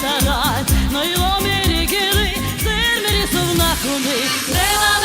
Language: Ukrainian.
sarar Noi omeri gheri, se meri sovna kumi Dela